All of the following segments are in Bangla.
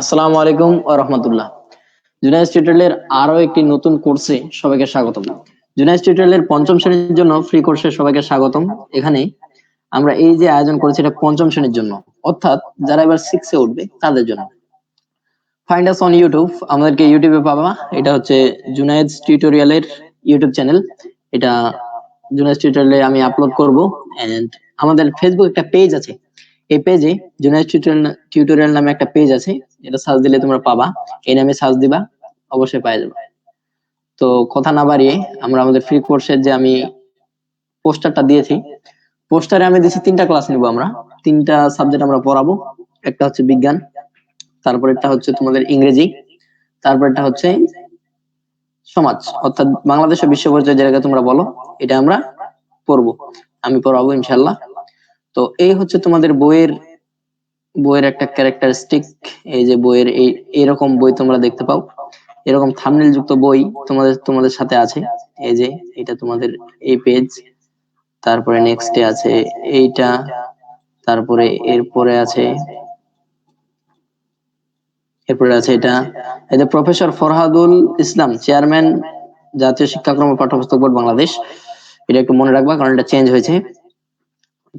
আসসালামু আলাইকুম ওয়া রাহমাতুল্লাহ। জুনাইস টিউটোরিয়ালের আরও একটি নতুন কোর্সে সবাইকে স্বাগতম। জুনাইস টিউটোরিয়ালের পঞ্চম শ্রেণির জন্য ফ্রি কোর্সে সবাইকে স্বাগতম। এখানে আমরা এই যে আয়োজন করেছি এটা পঞ্চম শ্রেণির জন্য। অর্থাৎ যারা এবার সিক্সে উঠবে, তাদের জন্য। ফাইন্ড আস অন ইউটিউব আমাদেরকে ইউটিউবে পাবা। এটা হচ্ছে জুনাইদ টিউটোরিয়ালের ইউটিউব চ্যানেল এটা জুনাইদ টিউটোরিয়ালে আমি আপলোড করব। এন্ড আমাদের ফেসবুক একটা পেজ আছে এই পেজে জুনাইদ টিউটোরিয়াল নামে একটা পেজ আছে, এটা সার্চ দিলে তোমরা পাবা। এই নামে সার্চ দিবা, অবশ্যই পাওয়া যাবে। তো কথা না বাড়িয়ে আমরা আমাদের ফ্রি কোর্সের যে আমি পোস্টারটা দিয়েছি পোস্টারে আমি দিয়েছি তিনটা ক্লাস নিব আমরা। তিনটা সাবজেক্ট আমরা পড়াবো। একটা হচ্ছে বিজ্ঞান, তারপরেরটা হচ্ছে তোমাদের ইংরেজি তারপর তারপরেরটা হচ্ছে সমাজ। অর্থাৎ বাংলাদেশ বিশ্ব পরিচয় যেটাকে তোমরা বলো, এটা আমরা পড়ব। আমি পড়াবো ইনশাল্লাহ তো এই হচ্ছে তোমাদের বইয়ের বইয়ের একটা ক্যারেক্টারিস্টিক এই যে বইয়ের এই, এরকম বই তোমরা দেখতে পাও। এরকম থামনেল যুক্ত বই তোমাদের তোমাদের সাথে আছে। এই যে এটা তোমাদের এই পেজ তারপরে নেক্সটে আছে এইটা, তারপরে এরপরে আছে এরপরে আছে এটা। এই যে প্রফেসর ফরহাদুল ইসলাম চেয়ারম্যান জাতীয় শিক্ষাক্রম পাঠ্যপুস্তক বোর্ড, বাংলাদেশ। এটা একটু মনে রাখবা, কারণ এটা চেঞ্জ হয়েছে।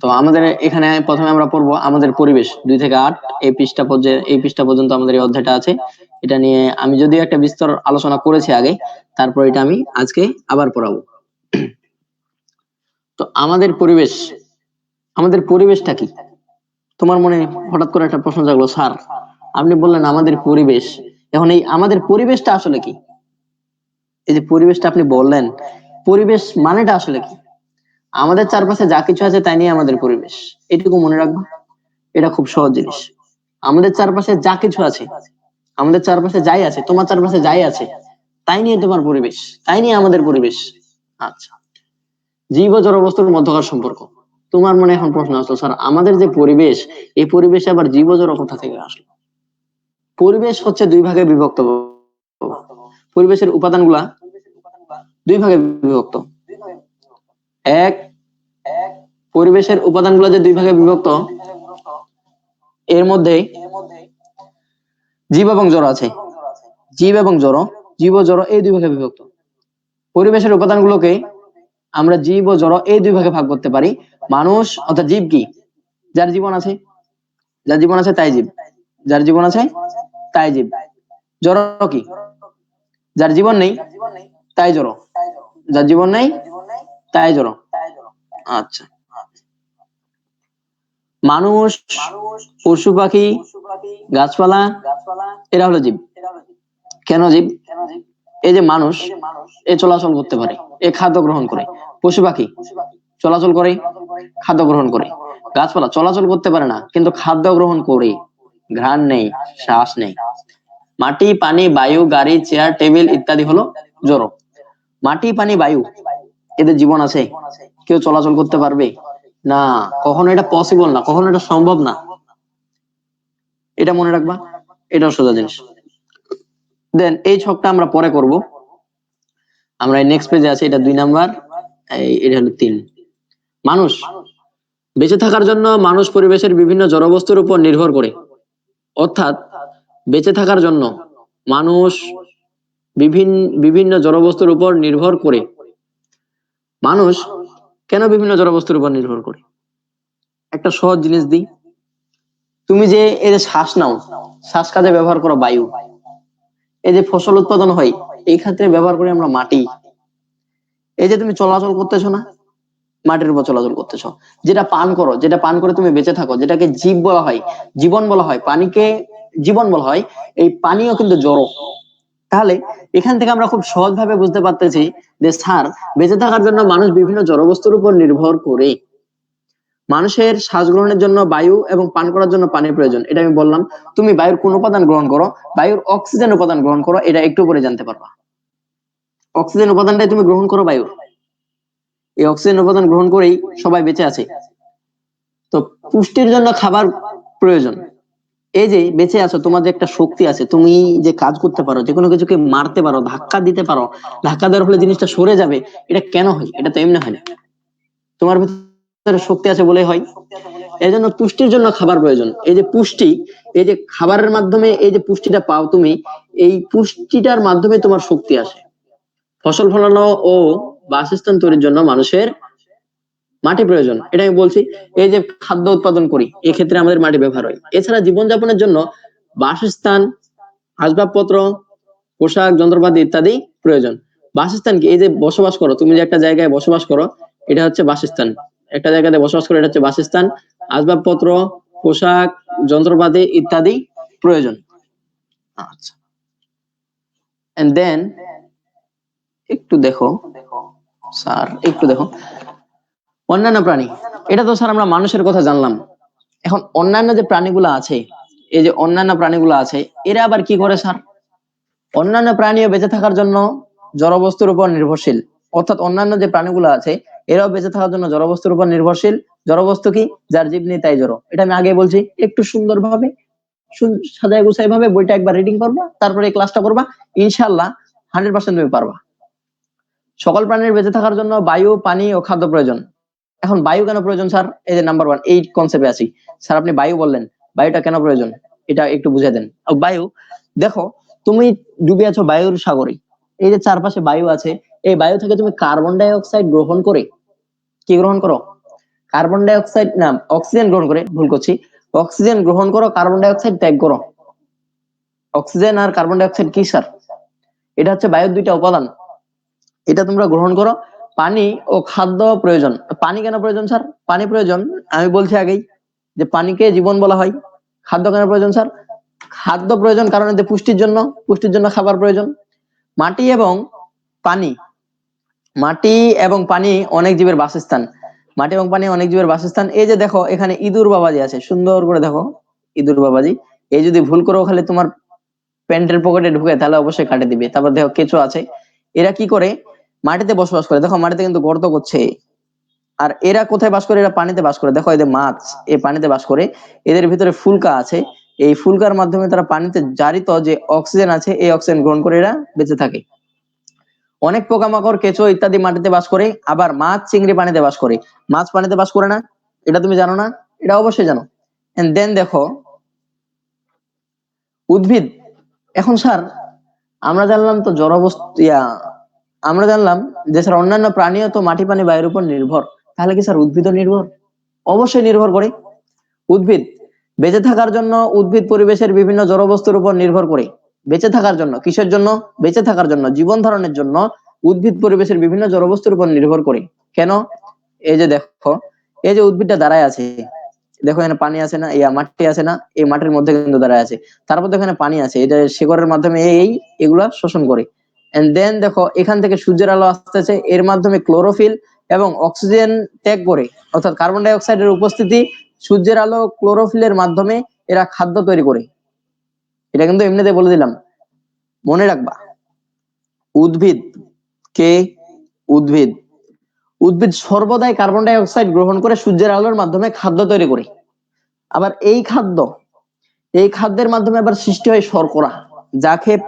তো আমাদের এখানে প্রথমে আমরা পড়ব আমাদের পরিবেশ, দুই থেকে আট, এই পৃষ্ঠা পর্যন্ত এই পৃষ্ঠা পর্যন্ত আমাদের এই অধ্যায়টা আছে। এটা নিয়ে আমি যদিও একটা বিস্তর আলোচনা করেছি আগে, তারপর এটা আমি আজকে আবার পড়াবো। তো আমাদের পরিবেশ, আমাদের পরিবেশটা কি? তোমার মনে হঠাৎ করে একটা প্রশ্ন জাগলো, স্যার, আপনি বললেন আমাদের পরিবেশ, এখন এই আমাদের পরিবেশটা আসলে কি? এই যে পরিবেশটা আপনি বললেন, পরিবেশ মানেটা আসলে কি? আমাদের চারপাশে যা কিছু আছে তাই নিয়ে আমাদের পরিবেশ। এটুকু মনে রাখব, এটা খুব সহজ জিনিস। আমাদের চারপাশে যা কিছু আছে, আমাদের চারপাশে যাই আছে, তোমার চারপাশে যাই আছে, তাই নিয়ে তোমার পরিবেশ, তাই নিয়ে আমাদের পরিবেশ। আচ্ছা জীব জড় বস্তুর মধ্যকার সম্পর্ক। তোমার মনে এখন প্রশ্ন আসলো, স্যার, আমাদের যে পরিবেশ, এই পরিবেশে আবার জীব জড় কোথা থেকে আসলো? পরিবেশ হচ্ছে দুই ভাগে বিভক্ত। পরিবেশের উপাদানগুলা দুই ভাগে বিভক্ত। এক পরিবেশের উপাদানগুলো যে দুই ভাগে বিভক্ত, এর মধ্যে জীব এবং জড় আছে। জীব এবং জড়, জীব জড় এই দুই ভাগে বিভক্ত। পরিবেশের উপাদানগুলোকে আমরা জীব ও জড় এই দুই ভাগে ভাগ করতে পারি। মানুষ অর্থাৎ জীব কি? যার জীবন আছে। যার জীবন আছে তাই জীব। যার জীবন আছে তাই জীব। জড় কি? যার জীবন নেই তাই জড়। যার জীবন নেই তাই জড় আচ্ছা। মানুষ পশু পাখি গাছপালা এরা হলো জীব। কেন জীব? এই যে মানুষ এ চলাচল করতে পারে এ খাদ্য গ্রহণ করে। পশু পাখি চলাচল করে খাদ্য গ্রহণ করে। গাছপালা চলাচল করতে পারে না কিন্তু খাদ্য গ্রহণ করে। ঘ্রাণ নেই শ্বাস নেই। মাটি পানি বায়ু গাড়ি চেয়ার টেবিল ইত্যাদি হলো জড়। মাটি পানি বায়ু। এদের জীবন আছে, কেউ চলাচল করতে পারবে? না, কখনো এটা পসিবল না, কখনো এটা সম্ভব না। এটা মনে রাখবা, এটাও সোজা জিনিস। দেন এই ছকটা আমরা পরে করব। আমরা এই নেক্সট পেজে আছে, এটা দুই নাম্বার এটা হলো তিন। মানুষ, বেঁচে থাকার জন্য মানুষ পরিবেশের বিভিন্ন জড়বস্তুর উপর নির্ভর করে। অর্থাৎ, বেঁচে থাকার জন্য মানুষ বিভিন্ন বিভিন্ন জড়বস্তুর উপর নির্ভর করে। মানুষ কেন বিভিন্ন জড়বস্তুর উপর নির্ভর করে? একটা সহজ জিনিস দিই। তুমি যে এই যে শ্বাস নাও, শ্বাস কাজে ব্যবহার করো বায়ু। এই যে ফসল উৎপাদন হয়, এই ক্ষেত্রে ব্যবহার করি আমরা মাটি। এই যে তুমি চলাচল করতেছো না, মাটির উপর চলাচল করতেছো। যেটা পান করো, যেটা পান করে তুমি বেঁচে থাকো, যেটাকে জীব বলা হয়, জীবন বলা হয়, পানিকে জীবন বলা হয়, এই পানিও কিন্তু জড়ো। তাহলে এখান থেকে আমরা খুব সহজভাবে বুঝতে পারতেছি যে স্যার বেঁচে থাকার জন্য মানুষ বিভিন্ন জড়বস্তুর উপর নির্ভর করে। মানুষের শ্বাস গ্রহণের জন্য বায়ু এবং পান করার জন্য পানির প্রয়োজন, এটা আমি বললাম। তুমি বায়ুর কোন উপাদান গ্রহণ করো, বায়ুর অক্সিজেন উপাদান গ্রহণ করো, এটা একটু পরে জানতে পারবা। অক্সিজেন উপাদানটাই তুমি গ্রহণ করো বায়ুর। এই অক্সিজেন উপাদান গ্রহণ করেই সবাই বেঁচে আছে। তো পুষ্টির জন্য খাবার প্রয়োজন। এই যে বেঁচে আছো, তোমার যে একটা শক্তি আছে, তুমি যে কাজ করতে পারো, যে কোনো কিছুকে মারতে পারো, ধাক্কা দিতে পারো, ধাক্কা দেওয়ার ফলে জিনিসটা সরে যাবে, এটা কেন হয়? এটা তো এমনি হয় না। তোমার ভিতরে শক্তি আছে বলে হয়। এই জন্য পুষ্টির জন্য খাবার প্রয়োজন। এই যে পুষ্টি, এই যে খাবারের মাধ্যমে, এই যে পুষ্টিটা পাও তুমি, এই পুষ্টিটার মাধ্যমে তোমার শক্তি আসে। ফসল ফলানো ও বাসস্থান তৈরির জন্য মানুষের মাটি প্রয়োজন। এটা আমি বলছি, এই যে খাদ্য উৎপাদন করি, এক্ষেত্রে আমাদের মাটি ব্যবহার হয়। এছাড়া জীবনযাপনের জন্য বাসস্থান, আসবাবপত্র, পোশাক, যন্ত্রপাতি ইত্যাদি প্রয়োজন। বাসস্থান কি? এই যে বসবাস করো, তুমি যে একটা জায়গায় বসবাস করো, এটা হচ্ছে বাসস্থান। একটা জায়গাতে বসবাস করো, এটা হচ্ছে বাসস্থান, আসবাবপত্র, পোশাক, যন্ত্রপাতি ইত্যাদি প্রয়োজন। আচ্ছা। এন্ড দেন একটু দেখো, স্যার, একটু দেখো। অন্যান্য প্রাণী। এটা তো স্যার আমরা মানুষের কথা জানলাম। এখন অন্যান্য যে প্রাণীগুলো আছে, এই যে অন্যান্য প্রাণীগুলো আছে, এরা আবার কি করে স্যার? অন্যান্য প্রাণীও বেঁচে থাকার জন্য জড়বস্তুর উপর নির্ভরশীল। অর্থাৎ অন্যান্য যে প্রাণীগুলো আছে, এরাও বেঁচে থাকার জন্য জড়বস্তুর উপর নির্ভরশীল। জড়বস্তু কি? যার জীব নেই, তাই জড়। এটা আমি আগে বলছি, একটু সুন্দরভাবে, সুন- সাজায় গুছাই ভাবে বইটা একবার রিডিং করবা, তারপরে ক্লাসটা করবা ইনশাল্লাহ হান্ড্রেড পার্সেন্ট তুমি পারবা। সকল প্রাণীর বেঁচে থাকার জন্য বায়ু, পানি ও খাদ্য প্রয়োজন। এখন বায়ু কেন প্রয়োজন, স্যার? এই যে নাম্বার ওয়ান এই কনসেপ্টে আছি। স্যার, আপনি বায়ু বললেন। বায়ুটা কেন প্রয়োজন? এটা একটু বুঝে দেন। বায়ু, দেখো, তুমি ডুবে আছো বায়ুর সাগরে। এই যে চারপাশে বায়ু আছে, এই বায়ু থেকে তুমি কার্বন ডাই অক্সাইড গ্রহণ করে কি গ্রহণ করো? কার্বন ডাই অক্সাইড না অক্সিজেন গ্রহণ করে, ভুল করছি। অক্সিজেন গ্রহণ করো কার্বন ডাই অক্সাইড ত্যাগ করো। অক্সিজেন আর কার্বন ডাই অক্সাইড কি, স্যার? এটা হচ্ছে বায়ুর দুইটা উপাদান। এটা তোমরা গ্রহণ করো পানি ও খাদ্য প্রয়োজন। পানি কেন প্রয়োজন, স্যার? পানি প্রয়োজন, আমি বলছি আগেই যে পানিকে জীবন বলা হয়। খাদ্য কেন প্রয়োজন, স্যার? খাদ্য প্রয়োজন কারণ এতে পুষ্টির জন্য পুষ্টির জন্য খাবার প্রয়োজন। মাটি এবং পানি, মাটি এবং পানি অনেক জীবের বাসস্থান। মাটি এবং পানি অনেক জীবের বাসস্থান। এই যে দেখো, এখানে ইঁদুর বাবাজি আছে। সুন্দর করে দেখো, ইঁদুর বাবাজি। এই যদি ভুল করো, খালি তোমার প্যান্টের পকেটে ঢুকে তাহলে অবশ্যই কাটে দিবে। তারপর দেখো, কেঁচো আছে। এরা কি করে? মাটিতে বসবাস করে। দেখো, মাটিতে কিন্তু গর্ত করছে। আর এরা কোথায় বাস করে? এরা পানিতে বাস করে। দেখো এদের মাছ, এই পানিতে বাস করে। এদের ভিতরে ফুলকা আছে। এই ফুলকার মাধ্যমে তারা পানিতে জারিত যে অক্সিজেন আছে, এই অক্সিজেন গ্রহণ করে এরা বেঁচে থাকে। অনেক পোকামাকড়, কেঁচো ইত্যাদি মাটিতে বাস করে। আবার মাছ চিংড়ি পানিতে বাস করে। মাছ পানিতে বাস করে না। এটা তুমি জানো না? এটা অবশ্যই জানো। দেন দেখো, উদ্ভিদ। এখন স্যার, আমরা জানলাম তো জড়বস্তু, ইয়া আমরা জানলাম যে স্যার, অন্যান্য প্রাণীও তো মাটি পানি বায়ুর উপর নির্ভর। তাহলে কি স্যার উদ্ভিদও নির্ভর? অবশ্যই নির্ভর করে। উদ্ভিদ বেঁচে থাকার জন্য উদ্ভিদ পরিবেশের বিভিন্ন জড়বস্তুর উপর নির্ভর করে। বেঁচে থাকার জন্য, কিসের জন্য? বেঁচে থাকার জন্য, জীবন ধারণের জন্য উদ্ভিদ পরিবেশের বিভিন্ন জড়বস্তুর উপর নির্ভর করে। কেন? এই যে দেখো, এই যে উদ্ভিদটা দাঁড়ায় আছে। দেখো, এখানে পানি আছে না? ইয়া মাটি আছে না? এই মাটির মধ্যে কিন্তু দাঁড়ায় আছে। তারপর তো এখানে পানি আছে। এটা শিকড়ের মাধ্যমে এই এগুলা শোষণ করে। এন্ড দেন দেখো, এখান থেকে সূর্যের আলো আসতেছে, এর মাধ্যমে ক্লোরোফিল এবং অক্সিজেন ত্যাগ করে, অর্থাৎ কার্বন ডাই অক্সাইডের উপস্থিতি সূর্যের আলো ক্লোরোফিলের মাধ্যমে এরা খাদ্য তৈরি করে। এটা কিন্তু এমনিতে বলে দিলাম। মনে রাখবা, উদ্ভিদ, কে? উদ্ভিদ। উদ্ভিদ সর্বদাই কার্বন ডাই অক্সাইড গ্রহণ করে সূর্যের আলোর মাধ্যমে খাদ্য তৈরি করে। আবার এই খাদ্য, এই খাদ্যের মাধ্যমে আবার সৃষ্টি হয় শর্করা, যা খেয়ে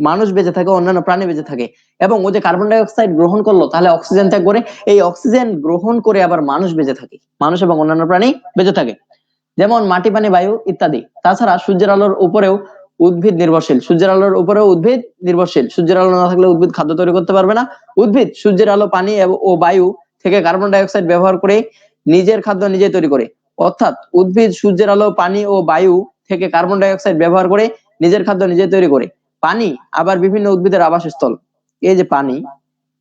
মানুষ বেঁচে থাকে, অন্যান্য প্রাণী বেঁচে থাকে। এবং ও যে কার্বন ডাই অক্সাইড গ্রহণ করল, তাহলে অক্সিজেন ত্যাগ করে, এই অক্সিজেন গ্রহণ করে আবার মানুষ বেঁচে থাকে। মানুষ এবং অন্যান্য প্রাণী বেঁচে থাকে। যেমন মাটি, পানি, বায়ু ইত্যাদি। তাছাড়া সূর্যের আলোর উপরেও উদ্ভিদ নির্ভরশীল। সূর্যের আলোর উপরেও উদ্ভিদ নির্ভরশীল। সূর্যের আলো না থাকলে উদ্ভিদ খাদ্য তৈরি করতে পারবে না। উদ্ভিদ, সূর্যের আলো, পানি ও বায়ু থেকে কার্বন ডাই অক্সাইড ব্যবহার করে নিজের খাদ্য নিজে তৈরি করে। অর্থাৎ উদ্ভিদ, সূর্যের আলো, পানি ও বায়ু থেকে কার্বন ডাই অক্সাইড ব্যবহার করে নিজের খাদ্য নিজে তৈরি করে। পানি, আবার বিভিন্ন উদ্ভিদের আবাসস্থল। এই যে পানি,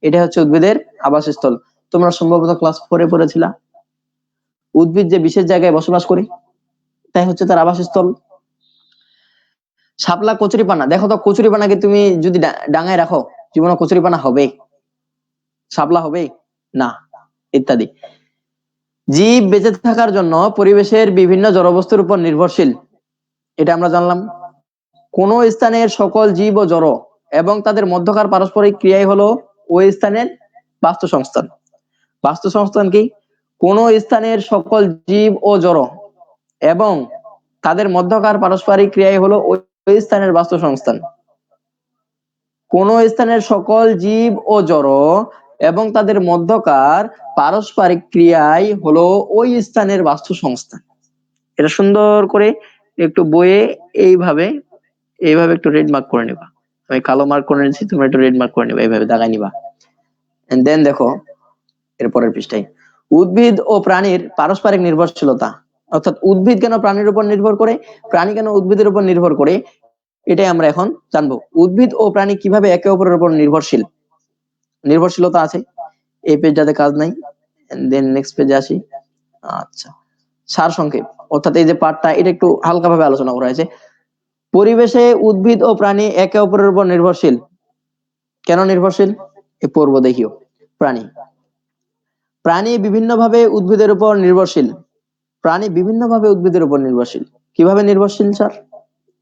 এটা হচ্ছে উদ্ভিদের আবাসস্থল। তোমরা সম্ভবত ক্লাস ফোরে পড়েছিলা। উদ্ভিদ যে বিশেষ জায়গায় বসবাস করে, তাই হচ্ছে তার আবাসস্থল। শাপলা কচুরিপানা, দেখো তো কচুরিপানাকে তুমি যদি ডাঙায় রাখো, জীবনে কচুরিপানা হবে। শাপলা হবে? না, ইত্যাদি। জীব বেঁচে থাকার জন্য পরিবেশের বিভিন্ন জড়বস্তুর উপর নির্ভরশীল। এটা আমরা জানলাম। কোন স্থানের সকল জীব ও জড় এবং তাদের মধ্যকার পারস্পরিক ক্রিয়াই হলো ওই স্থানের বাস্তু সংস্থান বাস্তু সংস্থান কি? কোন স্থানের সকল জীব ও জড় এবং তাদের মধ্যকার পারস্পরিক ক্রিয়াই হলো ওই স্থানের বাস্তু সংস্থান কোন স্থানের সকল জীব ও জড় এবং তাদের মধ্যকার পারস্পরিক ক্রিয়াই হলো ওই স্থানের বাস্তু সংস্থান এটা সুন্দর করে একটু বইয়ে এইভাবে এইভাবে একটু রেড মার্ক করে নিবা। আমি কালো মার্ক করে নিয়েছি তোমরা একটু রেড মার্ক করে নিবা, এইভাবে দাগাই নিবা। এন্ড দেন দেখো এরপরের পৃষ্ঠায়, উদ্ভিদ ও প্রাণীর পারস্পরিক নির্ভরশীলতা, অর্থাৎ উদ্ভিদ কেন প্রাণীর উপর নির্ভর করে, প্রাণী কেন উদ্ভিদের উপর নির্ভর করে, এটাই আমরা এখন জানব। উদ্ভিদ ও প্রাণী কীভাবে একে অপরের উপর নির্ভরশীল? নির্ভরশীলতা আছে, এই পেজটাতে কাজ নাই। দেন নেক্সট পেজে আসি। আচ্ছা সার সংক্ষেপ অর্থাৎ এই যে পার্টটা এটা একটু হালকাভাবে আলোচনা করা হয়েছে। পরিবেশে উদ্ভিদ ও প্রাণী একে অপরের উপর নির্ভরশীল। কেন নির্ভরশীল? পূর্ব দেখিও। প্রাণী। প্রাণী বিভিন্নভাবে উদ্ভিদের উপর নির্ভরশীল। প্রাণী বিভিন্নভাবে উদ্ভিদের উপর নির্ভরশীল। কীভাবে নির্ভরশীল, স্যার?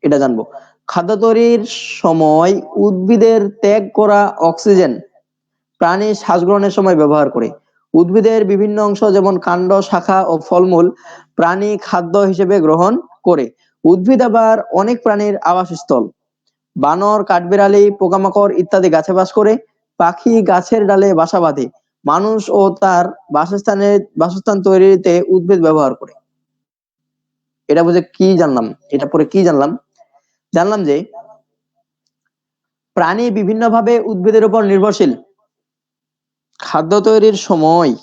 এটা জানব। খাদ্য তৈরির সময় উদ্ভিদের ত্যাগ করা অক্সিজেন প্রাণী শ্বাস গ্রহণের সময় ব্যবহার করে। উদ্ভিদের বিভিন্ন অংশ যেমন কাণ্ড, শাখা ও ফলমূল প্রাণী খাদ্য হিসেবে গ্রহণ করে। উদ্ভিদ আবার অনেক প্রাণীর আবাসস্থল। বানর, কাঠবিড়ালি, পোকামাকড় ইত্যাদি গাছে বাস করে, পাখি গাছের ডালে বাসা বাঁধে। মানুষ ও তার বাসস্থানের বাসস্থান তৈরিতে উদ্ভিদ ব্যবহার করে। এটা বুঝে কি জানলাম? এটা পরে কি জানলাম? জানলাম যে, প্রাণী বিভিন্নভাবে উদ্ভিদের উপর নির্ভরশীল। খাদ্য তৈরির সময়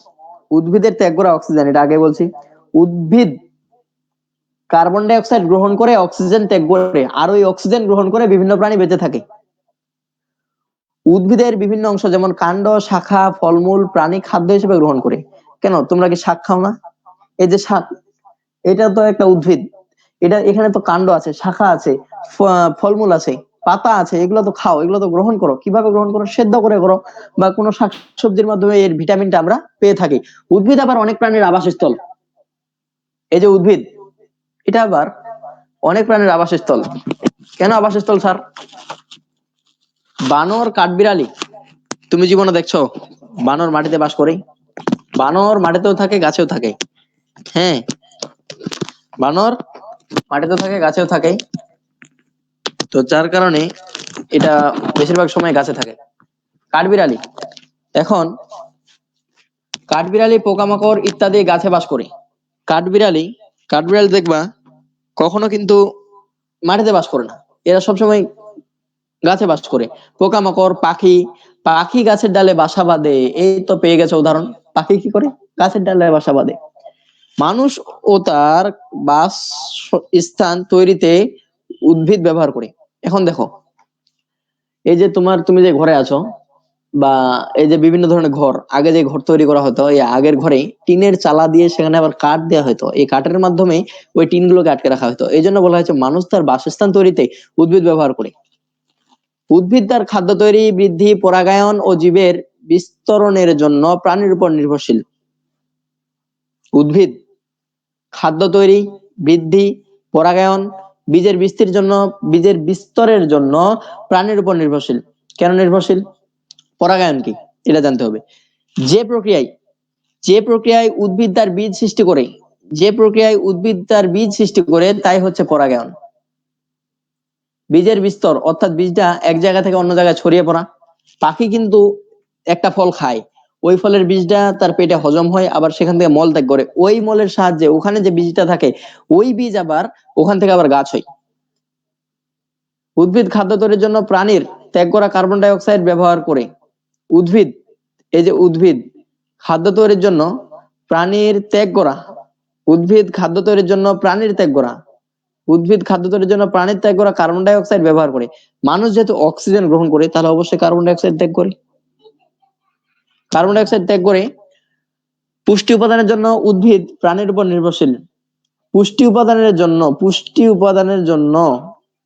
উদ্ভিদের ত্যাগ করা অক্সিজেন এটা আগে বলছি। উদ্ভিদ কার্বন ডাই অক্সাইড গ্রহণ করে অক্সিজেন ত্যাগ করে, আর ওই অক্সিজেন গ্রহণ করে বিভিন্ন প্রাণী বেঁচে থাকে। উদ্ভিদের বিভিন্ন অংশ যেমন কাণ্ড, শাখা, ফলমূল, প্রাণী খাদ্য হিসেবে গ্রহণ করে। কেন? তোমরা কি শাক খাও না? এই যে শাক, এটা তো একটা উদ্ভিদ। এটা এখানে তো কাণ্ড আছে, শাখা আছে ফলমূল আছে, পাতা আছে, এগুলো তো খাও, এগুলো তো গ্রহণ করো। কীভাবে গ্রহণ করো? সেদ্ধ করে করো, বা কোনো শাক সবজির মাধ্যমে এর ভিটামিনটা আমরা পেয়ে থাকি। উদ্ভিদ আবার অনেক প্রাণীর আবাসস্থল। এই যে উদ্ভিদ এটা আবার অনেক প্রাণীর আবাসস্থল। কেন আবাসস্থল, স্যার? বানর, কাঠবিড়ালি, তুমি জীবনে দেখছ, বানর মাটিতে বাস করে বানর মাটিতেও থাকে, গাছেও থাকে। হ্যাঁ বানর মাটিতেও থাকে, গাছেও থাকে। তো যার কারণে এটা বেশিরভাগ সময় গাছে থাকে। কাঠবিড়ালি, এখন কাঠবিড়ালি, পোকামাকড় ইত্যাদি গাছে বাস করে। কাঠবিড়ালি কাঠবিড়ালি দেখবা, কখনো কিন্তু মাটিতে বাস করে না। এরা সবসময় গাছে বাস করে। পোকামাকড়, পাখি পাখি গাছের ডালে বাসা বাঁধে। এই তো পেয়ে গেছে উদাহরণ। পাখি কি করে? গাছের ডালে বাসা বাঁধে। মানুষ ও তার বাস স্থান তৈরিতে উদ্ভিদ ব্যবহার করে। এখন দেখো, এই যে তোমার, তুমি যে ঘরে আছো বা এই যে বিভিন্ন ধরনের ঘর, আগে যে ঘর তৈরি করা হতো, এই আগের ঘরে টিনের চালা দিয়ে সেখানে আবার কাঠ দেওয়া হতো। এই কাঠের মাধ্যমে ওই টিন গুলোকে আটকে রাখা হতো। এই জন্য বলা হয়েছে মানুষ তার বাসস্থান তৈরিতে উদ্ভিদ ব্যবহার করে। উদ্ভিদ তার খাদ্য তৈরি, বৃদ্ধি, পরাগায়ন ও জীবের বিস্তরণের জন্য প্রাণীর উপর নির্ভরশীল। উদ্ভিদ, খাদ্য তৈরি, বৃদ্ধি, পরাগায়ন, বীজের বৃষ্টির জন্য, বীজের বিস্তরের জন্য প্রাণীর উপর নির্ভরশীল। কেন নির্ভরশীল? পরাগায়ন কি? এটা জানতে হবে। যে প্রক্রিয়ায় যে প্রক্রিয়ায় উদ্ভিদ তার বীজ সৃষ্টি করে, যে প্রক্রিয়ায় উদ্ভিদ তার বীজ সৃষ্টি করে, তাই হচ্ছে পরাগায়ন। বীজের বিস্তর, অর্থাৎ বীজটা এক জায়গা থেকে অন্য জায়গায় ছড়িয়ে পড়া। পাখি কিন্তু একটা ফল খায়। ওই ফলের বীজটা তার পেটে হজম হয়, আবার সেখান থেকে মল ত্যাগ করে। ওই মলের সাহায্যে ওখানে যে বীজটা থাকে, ওই বীজ আবার ওখান থেকে আবার গাছ হয়। উদ্ভিদ খাদ্য তৈরির জন্য প্রাণীর ত্যাগ করা কার্বন ডাই অক্সাইড ব্যবহার করে উদ্ভিদ, এই যে উদ্ভিদ, খাদ্য তৈরির জন্য প্রাণীর ত্যাগ করা। উদ্ভিদ, খাদ্য তৈরির জন্য প্রাণীর ত্যাগ করা। উদ্ভিদ, খাদ্য তৈরির জন্য প্রাণীর ত্যাগ করা কার্বন ডাই অক্সাইড ব্যবহার করে। মানুষ যেহেতু অক্সিজেন গ্রহণ করে, তাহলে অবশ্যই কার্বন ডাই অক্সাইড ত্যাগ করে। কার্বন ডাই অক্সাইড ত্যাগ করে পুষ্টি উপাদানের জন্য উদ্ভিদ প্রাণীর উপর নির্ভরশীল। পুষ্টি উপাদানের জন্য, পুষ্টি উপাদানের জন্য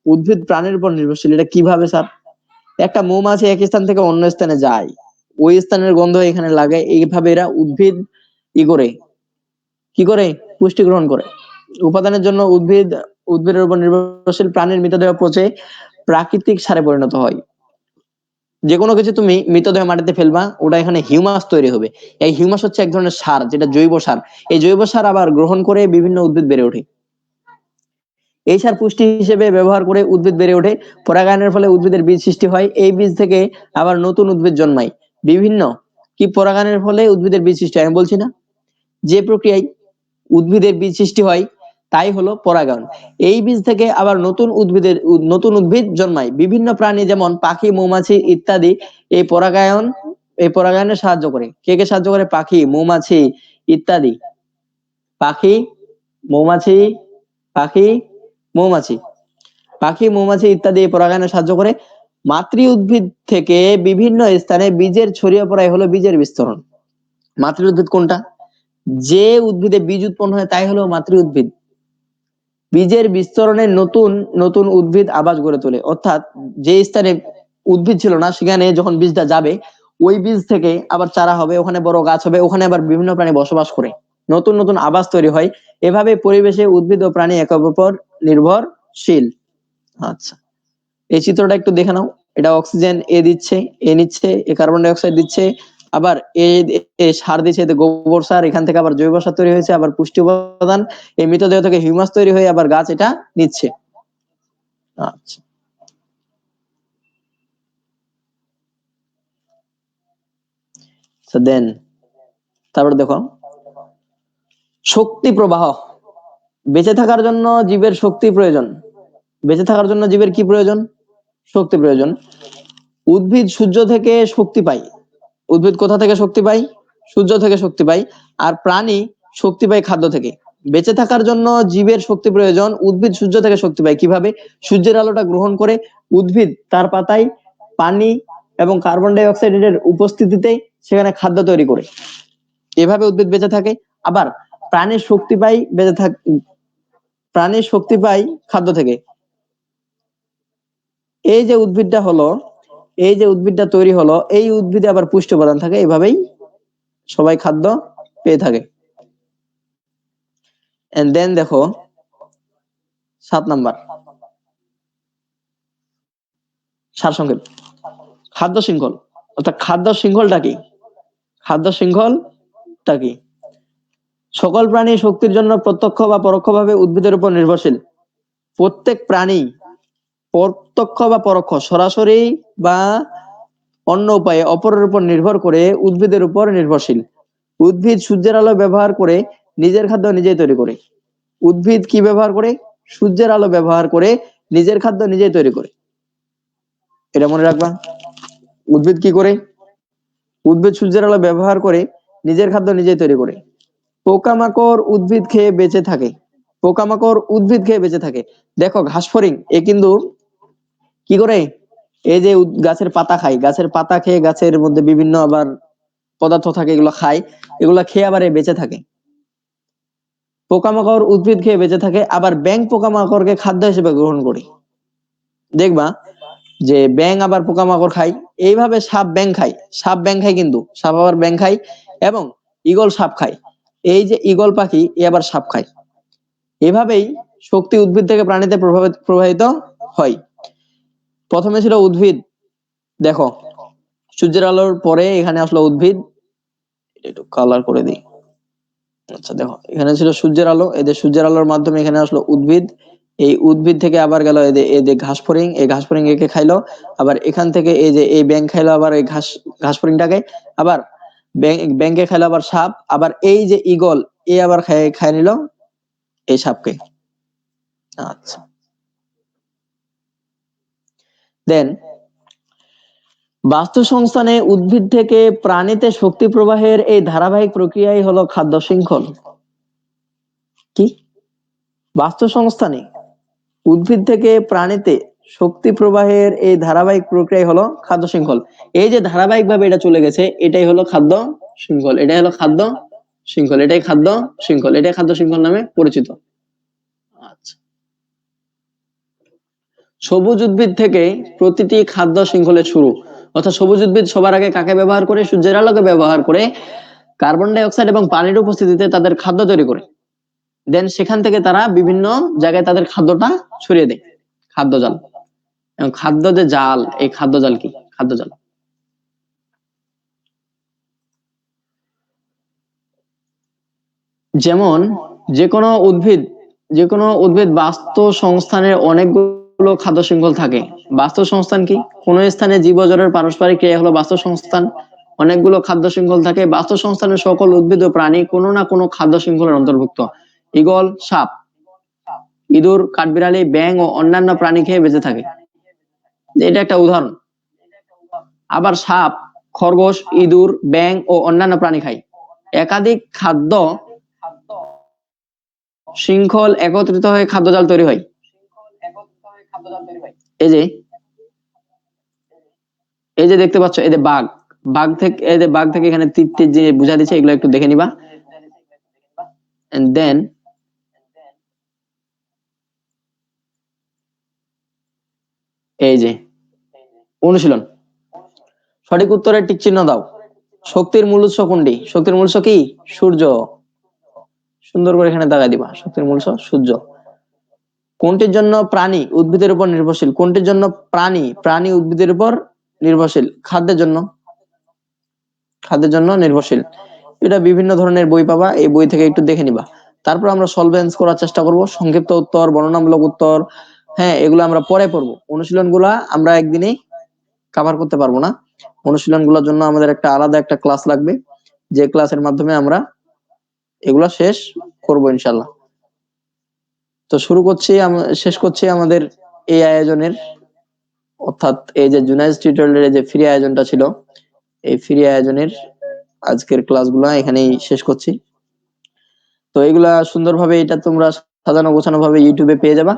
উদ্ভিদ প্রাণীর উপর নির্ভরশীল। এটা কীভাবে স্যার? একটা মৌমাছি এক স্থান থেকে অন্য স্থানে যায়। ওই স্থানের গন্ধ এখানে লাগে, এইভাবে এরা উদ্ভিদ ই করে। কি করে? পুষ্টি গ্রহণ করে। উপাদানের জন্য উদ্ভিদ, উদ্ভিদের উপর নির্ভরশীল প্রাণীর মৃতদেহ পচে প্রাকৃতিক সারে পরিণত হয়। যে কোনো কিছু তুমি মৃতদেহ মাটিতে ফেলবা, ওটা এখানে হিউমাস তৈরি হবে। এই হিউমাস হচ্ছে এক ধরনের সার, যেটা জৈব সার। এই জৈব সার আবার গ্রহণ করে বিভিন্ন উদ্ভিদ বেড়ে ওঠে। এই সার পুষ্টি হিসেবে ব্যবহার করে উদ্ভিদ বেড়ে ওঠে। পরাগায়নের ফলে উদ্ভিদের বীজ সৃষ্টি হয়। এই বীজ থেকে আবার নতুন উদ্ভিদ জন্মায়। বিভিন্ন কি পরাগায়নের ফলে উদ্ভিদের বীজ সৃষ্টি হয়? আমি বলছি না। যে প্রক্রিয়ায় উদ্ভিদের বীজ সৃষ্টি হয়, তাই হলো পরাগায়ন। এই বীজ থেকে আবার নতুন উদ্ভিদের, নতুন উদ্ভিদ জন্মায়। বিভিন্ন প্রাণী যেমন পাখি, মৌমাছি ইত্যাদি, এই পরাগায়ন, এই পরাগায়নে সাহায্য করে। কে কে সাহায্য করে? পাখি, মৌমাছি ইত্যাদি। পাখি, মৌমাছি, পাখি মৌমাছি। পাখি, মৌমাছি ইত্যাদি এই পরাগায়নে সাহায্য করে। মাতৃ উদ্ভিদ থেকে বিভিন্ন স্থানে বীজের ছড়িয়ে পড়াই হলো বীজের বিস্তরণ। মাতৃ উদ্ভিদ কোনটা? যে উদ্ভিদে বীজ উৎপন্ন হয়, তাই হলো মাতৃ উদ্ভিদ। বীজের বিস্তরণে নতুন নতুন উদ্ভিদ আবাস গড়ে তোলে। অর্থাৎ যে স্থানে উদ্ভিদ ছিল না, সেখানে যখন বীজটা যাবে, ওই বীজ থেকে আবার চারা হবে, ওখানে বড় গাছ হবে, ওখানে আবার বিভিন্ন প্রাণী বসবাস করে। নতুন নতুন আবাস তৈরি হয়। এভাবে পরিবেশে উদ্ভিদ ও প্রাণী একে উপর নির্ভরশীল। আচ্ছা। এই চিত্রটা একটু দেখে নাও। এটা অক্সিজেন এ দিচ্ছে এ নিচ্ছে, এ কার্বন ডাই অক্সাইড দিচ্ছে, আবার এ সার দিচ্ছে, এতে গোবর সার, এখান থেকে আবার জৈব সার তৈরি হয়েছে, আবার পুষ্টি উপাদান, এই মৃতদেহ থেকে হিউমাস তৈরি হয়ে আবার গাছ এটা নিচ্ছে। আচ্ছা। দেন তারপর দেখো, শক্তি প্রবাহ। বেঁচে থাকার জন্য জীবের শক্তি প্রয়োজন। বেঁচে থাকার জন্য জীবের কি প্রয়োজন? শক্তি প্রয়োজন। উদ্ভিদ সূর্য থেকে শক্তি পায়। উদ্ভিদ কোথা থেকে শক্তি পায়? সূর্য থেকে শক্তি পায়। আর প্রাণী শক্তি পায় খাদ্য থেকে। বেঁচে থাকার জন্য জীবের শক্তি প্রয়োজন। উদ্ভিদ সূর্য থেকে শক্তি পায়। কীভাবে? সূর্যের আলোটা গ্রহণ করে উদ্ভিদ তার পাতায় পানি এবং কার্বন ডাই অক্সাইডের উপস্থিতিতে সেখানে খাদ্য তৈরি করে। এভাবে উদ্ভিদ বেঁচে থাকে। আবার প্রাণীর শক্তি পাই বেঁচে থাক প্রাণীর শক্তি পাই খাদ্য থেকে। এই যে উদ্ভিদটা হলো, এই যে উদ্ভিদটা তৈরি হলো, এই উদ্ভিদে আবার পুষ্টি উপাদান থাকে, এভাবেই সবাই খাদ্য পেয়ে থাকে। দেন দেখো, সাত নাম্বার। সারসংক্ষেপ খাদ্য শৃঙ্খল। অর্থাৎ খাদ্য শৃঙ্খলটা কি? খাদ্য শৃঙ্খলটা কি? সকল প্রাণী শক্তির জন্য প্রত্যক্ষ বা পরোক্ষভাবে উদ্ভিদের উপর নির্ভরশীল। প্রত্যেক প্রাণী প্রত্যক্ষ বা পরোক্ষ, সরাসরি বা অন্য উপায়ে অপরের উপর নির্ভর করে উদ্ভিদের উপর নির্ভরশীল। উদ্ভিদ সূর্যের আলো ব্যবহার করে নিজের খাদ্য নিজেই তৈরি করে। উদ্ভিদ কি ব্যবহার করে? সূর্যের আলো ব্যবহার করে নিজের খাদ্য নিজেই তৈরি করে। এটা মনে রাখবা। উদ্ভিদ কি করে? উদ্ভিদ সূর্যের আলো ব্যবহার করে নিজের খাদ্য নিজেই তৈরি করে। পোকামাকড় উদ্ভিদ খেয়ে বেঁচে থাকে। পোকামাকড় উদ্ভিদ খেয়ে বেঁচে থাকে। দেখো ঘাস ফড়িং এ কিন্তু কি করে? এই যে গাছের পাতা খায়। গাছের পাতা খেয়ে গাছের মধ্যে বিভিন্ন আবার পদার্থ থাকে, এগুলো খায়। এগুলো খেয়ে আবার বেঁচে থাকে। পোকামাকড় উদ্ভিদ খেয়ে বেঁচে থাকে। আবার ব্যাং পোকামাকড়কে খাদ্য হিসেবে গ্রহণ করে। দেখবা যে ব্যাং আবার পোকামাকড় খায়। এইভাবে সাপ ব্যাং খায়। সাপ ব্যাং খায় কিন্তু। সাপ আবার ব্যাং খায় এবং ঈগল সাপ খায়। এই যে ঈগল পাখি, এ আবার সাপ খায়। এভাবেই শক্তি উদ্ভিদ থেকে প্রাণীতে প্রভাবিত, প্রবাহিত হয়। প্রথমে ছিল উদ্ভিদ। দেখো, সূর্যের আলোর পরে এখানে আসলো উদ্ভিদ। একটু কালার করে দিই। আচ্ছা দেখো, এখানে ছিল সূর্যের আলো। এদের সূর্যের আলোর মাধ্যমে এখানে আসলো উদ্ভিদ। এই উদ্ভিদ থেকে আবার গেল এদের যে ঘাস ফরিং এই ঘাস ফড়িং একে খাইলো। আবার এখান থেকে এই যে, এই ব্যাং খাইলো, আবার এই ঘাস ঘাস ফরিংটাকে আবার ব্যাংকে খাইলো আবার সাপ, আবার এই যে ঈগল, এ আবার খাই খাই নিল এই সাপকে। আচ্ছা। দেন বাস্তু সংস্থানে উদ্ভিদ থেকে প্রাণীতে শক্তি প্রবাহের এই ধারাবাহিক প্রক্রিয়াই হলো খাদ্য শৃঙ্খল। কি? বাস্তু সংস্থানে উদ্ভিদ থেকে প্রাণীতে শক্তি প্রবাহের এই ধারাবাহিক প্রক্রিয়াই হলো খাদ্য শৃঙ্খল। এই যে ধারাবাহিক ভাবে এটা চলে গেছে, এটাই হলো খাদ্য শৃঙ্খল, এটাই হলো খাদ্য শৃঙ্খল, এটাই খাদ্য শৃঙ্খল, এটাই খাদ্য শৃঙ্খল নামে পরিচিত। আচ্ছা। সবুজ উদ্ভিদ থেকে প্রতিটি খাদ্য শৃঙ্খলের শুরু, অর্থাৎ সবুজ উদ্ভিদ সবার আগে কাকে ব্যবহার করে? সূর্যের আলোকে ব্যবহার করে কার্বন ডাই অক্সাইড এবং পানির উপস্থিতিতে তাদের খাদ্য তৈরি করে। দেন সেখান থেকে তারা বিভিন্ন জায়গায় তাদের খাদ্যটা ছড়িয়ে দেয়, খাদ্য জাল। এবং খাদ্য যে জাল, এই খাদ্য জাল কি? খাদ্য জাল। যেমন যে কোনো উদ্ভিদ, যে কোনো উদ্ভিদ বাস্তু সংস্থানের অনেকগুলো খাদ্য শৃঙ্খল থাকে। বাস্তু সংস্থান কি? কোন স্থানে জীবজরের পারস্পরিক ক্রিয়া হলো বাস্তু সংস্থান অনেকগুলো খাদ্য শৃঙ্খল থাকে। বাস্তুসংস্থানের সকল উদ্ভিদ ও প্রাণী কোনো না কোনো খাদ্য শৃঙ্খলের অন্তর্ভুক্ত। ঈগল, সাপ, ইঁদুর, কাঠবিড়ালি ব্যাং ও অন্যান্য প্রাণী খেয়ে বেঁচে থাকে। এটা একটা উদাহরণ। আবার সাপ, খরগোশ, ইঁদুর ব্যাং ও অন্যান্য প্রাণী খায়। একাধিক খাদ্য শৃঙ্খল একত্রিত হয়ে খাদ্যজাল তৈরি হয়। এই যে এই যে দেখতে পাচ্ছ, এই যে বাঘ। বাঘ থেকে, এই যে বাঘ থেকে এখানে তীর তীর যে বুঝা দিচ্ছে, এগুলো একটু দেখে নিবা। দেন এই যে অনুশীলন। সঠিক উত্তরের টিক চিহ্ন দাও। শক্তির মূল উৎস কোনটি? শক্তির মূল উৎস কি? সূর্য। সুন্দর করে এখানে দাগা দিবা। শক্তির মূল উৎস সূর্য। কোনটির জন্য প্রাণী উদ্ভিদের উপর নির্ভরশীল? কোনটির জন্য প্রাণী প্রাণী উদ্ভিদের উপর নির্ভরশীল? খাদ্যের জন্য। খাদ্যের জন্য নির্ভরশীল। এটা বিভিন্ন ধরনের বই পাবা। এই বই থেকে একটু দেখে নিবা। তারপর আমরা সলভেন্স করার চেষ্টা করব। সংক্ষিপ্ত উত্তর, বর্ণনামূলক উত্তর। হ্যাঁ এগুলো আমরা পরে পড়ব। অনুশীলন আমরা একদিনেই কভার করতে পারব না। অনুশীলনগুলোর জন্য আমাদের একটা আলাদা একটা ক্লাস লাগবে। যে ক্লাসের মাধ্যমে আমরা এগুলা শেষ করব ইনশাল্লাহ তো শুরু করছি শেষ করছি আমাদের এই আয়োজনের। অর্থাৎ এই যে জুনাইজ টিউটোরিয়ালের যে ফ্রি আয়োজনটা ছিল, এই ফ্রি আয়োজনের আজকের ক্লাসগুলো এখানেই শেষ করছি। তো এগুলা সুন্দরভাবে এটা তোমরা সাজানো গোছানো ভাবে ইউটিউবে পেয়ে যাবা।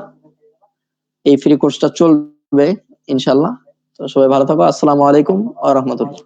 এই ফ্রি কোর্সটা চলবে ইনশাল্লাহ তো সবাই ভালো থাকো। আসসালামু আলাইকুম আ রহমতুল্লাহ।